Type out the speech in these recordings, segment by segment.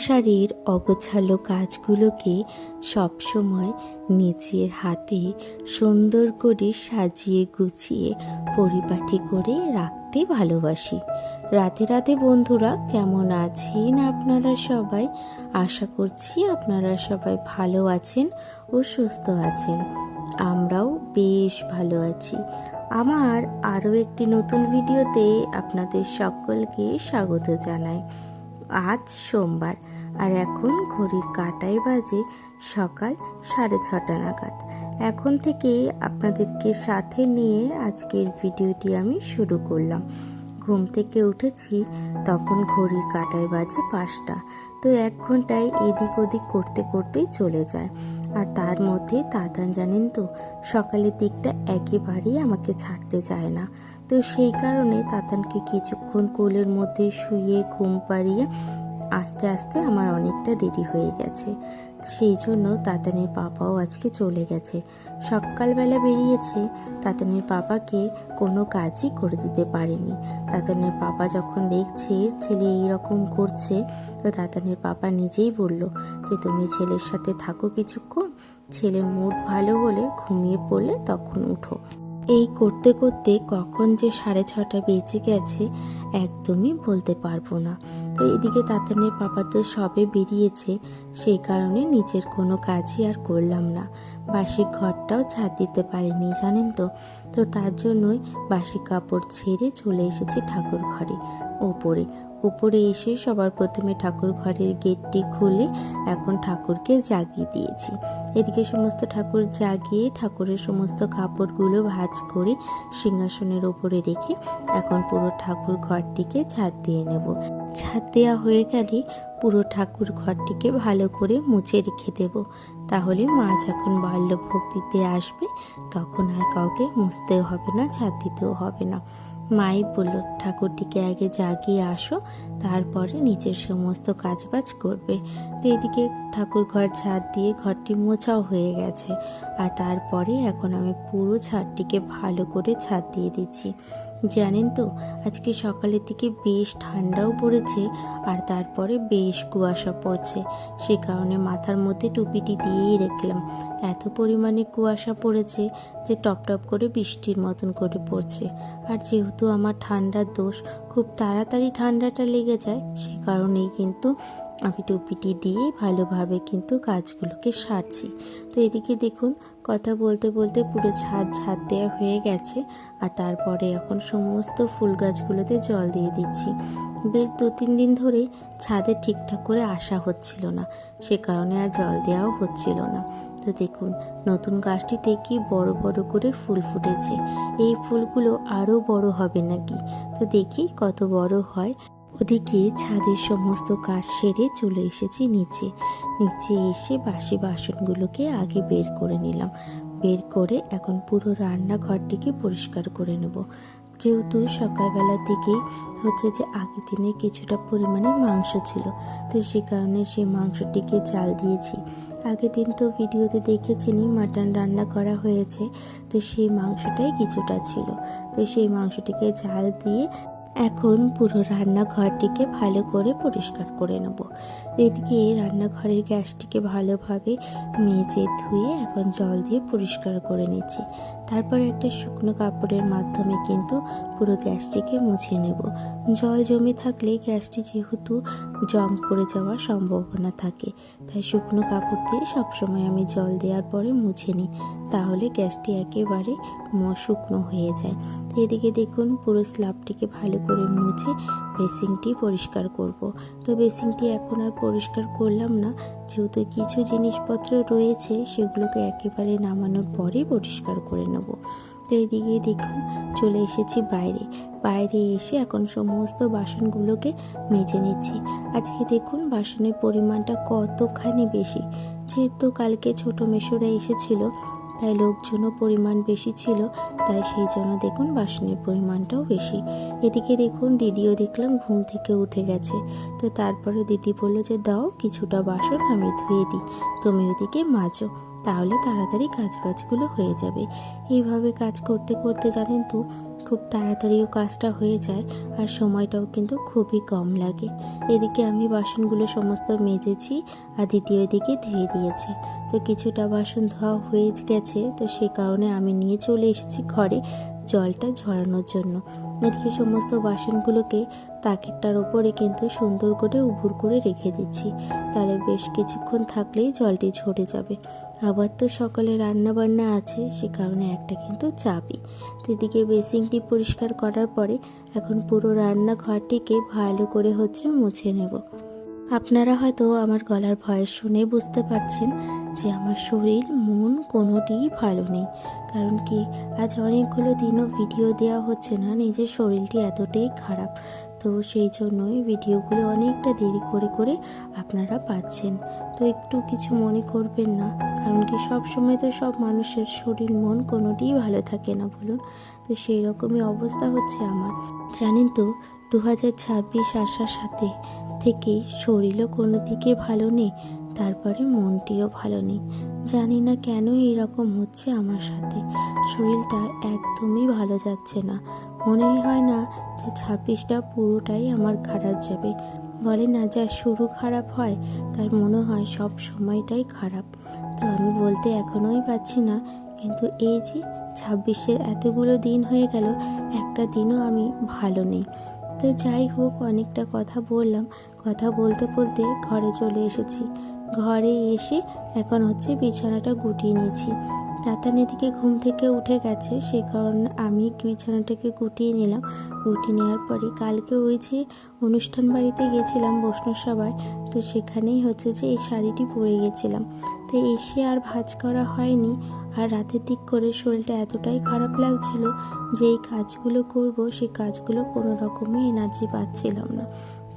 সংসারের অগোছালো কাজগুলোকে সবসময় নিজের হাতে সুন্দর করে সাজিয়ে গুছিয়ে পরিপাটি করে রাখতে ভালোবাসি। রাতে রাতে বন্ধুরা, কেমন আছেন আপনারা সবাই? আশা করছি আপনারা সবাই ভালো আছেন ও সুস্থ আছেন। আমরাও বেশ ভালো আছি। আমার আরও একটি নতুন ভিডিওতে আপনাদের সকলকে স্বাগত জানাই। আজ সোমবার আর এখন ঘড়ির কাটায় বাজে সকাল সাড়ে ছটা নাগাদ। এখন থেকে আপনাদেরকে সাথে নিয়ে আজকের ভিডিওটি আমি শুরু করলাম। ঘুম থেকে উঠেছি, তখন ঘড়ির কাটায় বাজে পাঁচটা। তো এক ঘন্টায় এদিক ওদিক করতে করতেই চলে যায়। আর তার মধ্যে তাতান জানেন তো, সকালের দিকটা একেবারেই আমাকে ছাড়তে চায় না। তো সেই কারণে তাতানকে কিছুক্ষণ কোলের মধ্যে শুয়ে ঘুম পাড়িয়ে আস্তে আস্তে আমার অনেকটা দেরি হয়ে গেছে। সেই জন্য তাতানের পাপাও আজকে চলে গেছে। সকালবেলা বেরিয়েছে, তাতানের পাপাকে কোনো কাজই করে দিতে পারেনি। তাতানের পাপা যখন দেখছে ছেলে এই রকম করছে, তো তাতানের পাপা নিজেই বলল যে, তুমি ছেলের সাথে থাকো কিছুক্ষণ ছেলের মুড ভালো হলে ঘুমিয়ে পড়লে তখন উঠো। এই করতে করতে কখন যে সাড়ে ছটা বেজে গেছে, একদমই বলতে পারব না। তো এদিকে তাতানের পাপা তো সবে বেরিয়েছে সেই কারণে নিজের কোনো কাজই আর করলাম না। বাসি ঘরটাও ছাদ দিতে পারিনি, জানেন তো? তো তার জন্যই বাসি কাপড় ছেড়ে চলে এসেছি ঠাকুর ঘরে। ওপরে উপরে এসে সবার প্রথমে ঠাকুর ঘরের গেটটি খুলে এখন ঠাকুরকে জাগিয়ে দিয়েছি। এদিকে সমস্ত ঠাকুর জাগিয়ে ঠাকুরের সমস্ত কাপড়গুলো ভাঁজ করে সিংহাসনের ওপরে রেখে এখন পুরো ঠাকুর ঘরটিকে ছাদ দিয়ে নেব। ছাদ দেওয়া হয়ে গেলে পুরো ঠাকুর ঘরটিকে ভালো করে মুছে রেখে দেব। তাহলে মা যখন বাল্যভোগ দিতে আসবে, তখন আর কাউকে মুছতেও হবে না, ছাদ দিতেও হবে না। মাই বলল, ঠাকুরটিকে আগে জাগিয়ে আসো, তারপরে নিজের সমস্ত কাজবাজ করবে। তো এদিকে ঠাকুর ঘর ছাদ দিয়ে ঘরটি মোছাও হয়ে গেছে। আর তারপরে এখন আমি পুরো ছাদটিকে ভালো করে ছাদ দিয়ে দিচ্ছি। জানেন তো, আজকে সকালের দিকে বেশ ঠান্ডাও পড়েছে আর তারপরে বেশ কুয়াশা পড়ছে। সে কারণে মাথার মধ্যে টুপিটি দিয়েই রাখলাম। এত পরিমাণে কুয়াশা পড়েছে যে টপ টপ করে বৃষ্টির মতন করে পড়ছে। আর যেহেতু আমার ঠান্ডার দোষ, খুব তাড়াতাড়ি ঠান্ডাটা লেগে যায়, সে কারণেই কিন্তু আমি টুপিটি দিয়ে ভালোভাবে কিন্তু কাজগুলোকে সারছি। তো এদিকে দেখুন, কথা বলতে বলতে পুরো ছাদ ছাদ দেওয়া হয়ে গেছে আর তারপরে এখন সমস্ত ফুল গাছগুলোতে জল দিয়ে দিচ্ছি। বেশ দু তিন দিন ধরে ছাদে ঠিকঠাক করে আসা হচ্ছিল না, সে কারণে আর জল দেওয়াও হচ্ছিল না। তো দেখুন, নতুন গাছটিতে কি বড় বড় করে ফুল ফুটেছে। এই ফুলগুলো আরও বড় হবে নাকি? তো দেখি কত বড় হয়। ওদিকে ছাদের সমস্ত কাজ সেরে চলে এসেছি নিচে। নিচে এসে বাসি বাসনগুলোকে আগে বের করে নিলাম। বের করে এখন পুরো রান্নাঘরটিকে পরিষ্কার করে নেব। যেহেতু সকালবেলার দিকেই হচ্ছে যে আগের দিনে কিছুটা পরিমাণে মাংস ছিল, তো সে কারণে সেই মাংসটিকে জাল দিয়েছি। আগের দিন তো ভিডিওতে দেখেছিনি মাটন রান্না করা হয়েছে, তো সেই মাংসটাই কিছুটা ছিল। তো সেই মাংসটিকে জাল দিয়ে এখন পুরো রান্নাঘরটিকে ভালো করে পরিষ্কার করে নেব। এদিকে রান্নাঘরের গ্যাসটিকে ভালোভাবে মেজে ধুয়ে এখন জল দিয়ে পরিষ্কার করে নিচ্ছি। তারপর একটা শুকনো কাপড়ের মাধ্যমে কিন্তু পুরো গ্যাসটিকে মুছে নেব। জল জমে থাকলে গ্যাসটি যেহেতু জং পড়ে যাওয়ার সম্ভাবনা থাকে, তাই শুকনো কাপড় দিয়ে সবসময় আমি জল দেওয়ার পরে মুছে নিই, তাহলে গ্যাসটি একেবারে শুকনো হয়ে যায়। এদিকে দেখুন, পুরো স্ল্যাবটিকে ভালো করে মুছে বেসিংটি পরিষ্কার করব। তো বেসিংটি এখন আর পরিষ্কার করলাম না, যেহেতু কিছু জিনিসপত্র রয়েছে, সেগুলোকে একেবারে নামানোর পরেই পরিষ্কার করে নেব। তো এদিকে দেখুন, চলে এসেছি বাইরে। বাইরে এসে এখন সমস্ত বাসনগুলোকে মেজে নিচ্ছি। আজকে দেখুন বাসনের পরিমাণটা কতখানি বেশি। যেহেতু কালকে ছোট মেশোরা এসেছিল, তাই লোকজনও পরিমাণ বেশি ছিল, তাই সেই জন্য দেখুন বাসনের পরিমাণটাও বেশি। এদিকে দেখুন দিদিও দেখলাম ঘুম থেকে উঠে গেছে। তো তারপরে দিদি বলল যে, দাও কিছুটা বাসন, আমি ধুয়ে দিই। তুমি ওদিকে মাজো। তাহলে তাড়াতাড়ি কাজ বাজগুলো হয়ে যাবে। এইভাবে কাজ করতে করতে জানেন তো, খুব তাড়াতাড়িও কাজটা হয়ে যায় আর সময়টাও কিন্তু খুবই কম লাগে। এদিকে আমি বাসনগুলো সমস্ত মেজেছি আর দ্বিতীয় দিকে ধুয়ে দিয়েছি। তো কিছুটা বাসন ধোয়া হয়ে গেছে, তো সে কারণে আমি নিয়ে চলে এসেছি ঘরে। জলটা ঝরানোর জন্য। এদিকে সমস্ত বাসনগুলোকে তাকেরটার ওপরে কিন্তু সুন্দর করে উবুর করে রেখে দিচ্ছি। তাহলে বেশ কিছুক্ষণ থাকলেই জলটি ঝরে যাবে। আবার তো সকালে রান্না বান্না আছে, সে কারণে একটা কিন্তু চাপি তো এদিকে বেসিংটি পরিষ্কার করার পরে এখন পুরো রান্নাঘরটিকে ভালো করে হচ্ছে মুছে নেব। আপনারা হয়তো আমার গলার ভয়েস শুনে বুঝতে পারছেন যে আমার শরীর, মন কোনোটিই ভালো নেই। কারণ কি? আজ অনেকগুলো দিনও ভিডিও দেওয়া হচ্ছে না, নিজের শরীরটি এতটাই খারাপ। তো সেই জন্যই ভিডিওগুলো অনেকটা দেরি করে করে আপনারা পাচ্ছেন। তো একটু কিছু মনে করবেন না, কারণ কি সব সময় তো সব মানুষের শরীর, মন কোনোটিই ভালো থাকে না, বলুন। তো সেই রকমই অবস্থা হচ্ছে আমার। জানেন তো দু হাজার ছাব্বিশ আসার সাথে থেকে শরীরও কোনো দিকে ভালো নেই। তারপরে মনটিও ভালো নেই। জানি না কেন এরকম হচ্ছে আমার সাথে। শরীরটা একদমই ভালো যাচ্ছে না। মনেই হয় না যে ছাব্বিশটা পুরোটাই আমার খারাপ যাবে। বলে না যা শুরু খারাপ হয়, তার মনে হয় সব সময়টাই খারাপ। তো আমি বলতে এখনোই পাচ্ছি না, কিন্তু এই যে ছাব্বিশের এতগুলো দিন হয়ে গেল, একটা দিনও আমি ভালো নেই। তো যাই হোক, অনেকটা কথা বললাম। কথা বলতে বলতে ঘরে চলে এসেছি। ঘরে এসে এখন হচ্ছে বিছানাটা গুটিয়ে নিয়েছি। তাতান এদিকে ঘুম থেকে উঠে গেছে, সে কারণে আমি বিছানাটাকে গুটিয়ে নিলাম। গুটিয়ে নেওয়ার পরে কালকে ওই যে অনুষ্ঠান বাড়িতে গেছিলাম বৈষ্ণব সভায়, তো সেখানেই হচ্ছে যে এই শাড়িটি পরে গেছিলাম। তো এসে আর ভাজ করা হয়নি আর রাতের দিক করে শরীরটা এতটাই খারাপ লাগছিল যে এই কাজগুলো করব সেই কাজগুলো কোনো রকমই এনার্জি পাচ্ছিলাম না।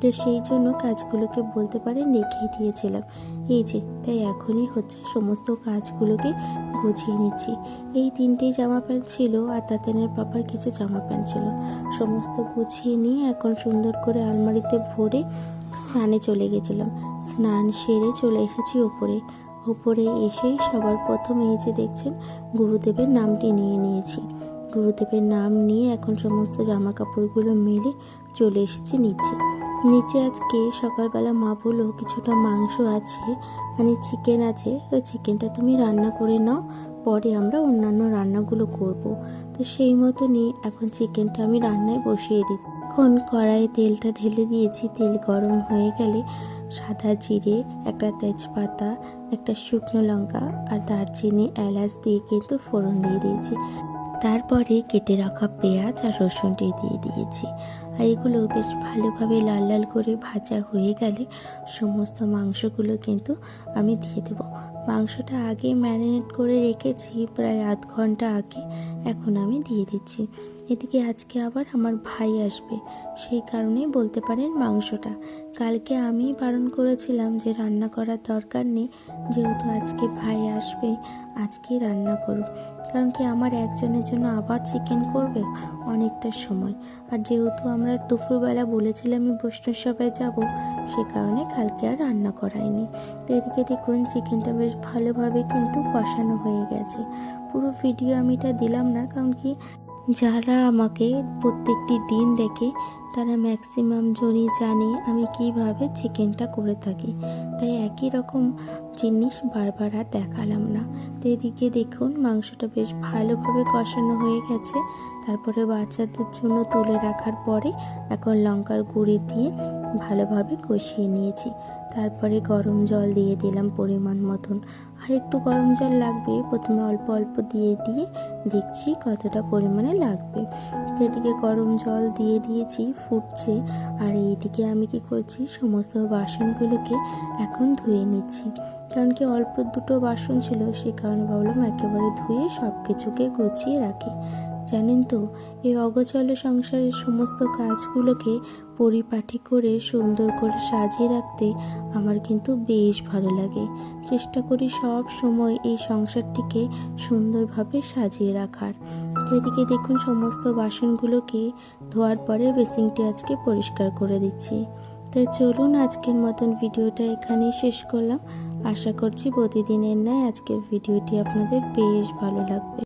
তো সেই জন্য কাজগুলোকে বলতে পারে রেখেই দিয়েছিলাম। এই যে, তাই এখনই হচ্ছে সমস্ত কাজগুলোকে গুছিয়ে নিচ্ছি। এই তিনটেই জামা প্যান্ট ছিল আর তাতেনের পাপার কিছু জামা প্যান্ট ছিল। সমস্ত গুছিয়ে নিয়ে এখন সুন্দর করে আলমারিতে ভরে স্নানে চলে গেছিলাম। স্নান সেরে চলে এসেছি ওপরে। ওপরে এসেই সবার প্রথম এই যে দেখছেন, গুরুদেবের নামটি নিয়ে নিয়েছি। গুরুদেবের নাম নিয়ে এখন সমস্ত জামা কাপড়গুলো মেলে চলে এসেছি নিচে। নিচে আজকে সকালবেলা মা বলল, কিছুটা মাংস আছে মানে চিকেন আছে, তো চিকেনটা তুমি রান্না করে নাও, পরে আমরা অন্যান্য রান্নাগুলো করব। তো সেই মতনই এখন চিকেনটা আমি রান্নায় বসিয়ে দিই। এখন কড়াইয়ে তেলটা ঢেলে দিয়েছি, তেল গরম হয়ে গেলে সাদা জিরে, একটা তেজপাতা, একটা শুকনো লঙ্কা আর দারচিনি এলাচ দিয়ে কিন্তু ফোড়ন দিয়ে দিয়েছি। তারপরে কেটে রাখা পেঁয়াজ আর রসুনটি দিয়ে দিয়েছি। আর এগুলো বেশ ভালোভাবে লাল লাল করে ভাজা হয়ে গেলে সমস্ত মাংসগুলো কিন্তু আমি দিয়ে দেব। মাংসটা আগে ম্যারিনেট করে রেখেছি প্রায় আধ ঘণ্টা আগে, এখন আমি দিয়ে দিচ্ছি। এদিকে আজকে আবার আমার ভাই আসবে, সেই কারণেই বলতে পারেন মাংসটা। কালকে আমি বারণ করেছিলাম যে রান্না করার দরকার নেই, যেহেতু আজকে ভাই আসবে আজকেই রান্না করুন কারণ কি আমার একজনের জন্য আবার চিকেন করবে? অনেকটা সময়। আর যেহেতু আমরা দুপুরবেলা বলেছিলাম আমি বৈষ্ণব সবাই যাব, সে কারণে কালকে আর রান্না করাইনি। তো এদিকে দেখুন, চিকেনটা বেশ ভালোভাবে কিন্তু কষানো হয়ে গেছে। পুরো ভিডিও আমি এটা দিলাম না, কারণ কি যারা আমাকে প্রত্যেকটি দিন দেখে তারা ম্যাক্সিমাম জনই জানে আমি কীভাবে চিকেনটা করে থাকি। তাই একই রকম জিনিস বারবার আর দেখালাম না। তো এদিকে দেখুন, মাংসটা বেশ ভালোভাবে কষানো হয়ে গেছে। তারপরে বাচ্চাদের জন্য তুলে রাখার পরে এখন লঙ্কার গুঁড়ি দিয়ে ভালোভাবে কষিয়ে নিয়েছি। তারপরে গরম জল দিয়ে দিলাম পরিমাণ মতন। আর একটু গরম জল লাগবে, প্রথমে অল্প অল্প দিয়ে দিয়ে দেখছি কতটা পরিমাণে লাগবে। সেদিকে গরম জল দিয়ে দিয়েছি, ফুটছে, আর এইদিকে আমি কি করছি, সমস্ত বাসনগুলোকে এখন ধুয়ে নিচ্ছি। কারণ কি অল্প দুটো বাসন ছিল, সে কারণে ভাবলাম একেবারে ধুয়ে সব কিছুকে গুছিয়ে রাখি। জানেন তো এই অগচল সংসারের সমস্ত কাজগুলোকে পরিপাটি করে সুন্দর করে সাজিয়ে রাখতে আমার কিন্তু বেশ ভালো লাগে। চেষ্টা করি সব সময় এই সংসারটিকে সুন্দরভাবে সাজিয়ে রাখার। এদিকে দেখুন, সমস্ত বাসনগুলোকে ধোয়ার পরে বেসিংটি আজকে পরিষ্কার করে দিচ্ছি। তো চলুন, আজকের মতন ভিডিওটা এখানেই শেষ করলাম। আশা করছি প্রতিদিনের ন্যায় আজকের ভিডিওটি আপনাদের বেশ ভালো লাগবে।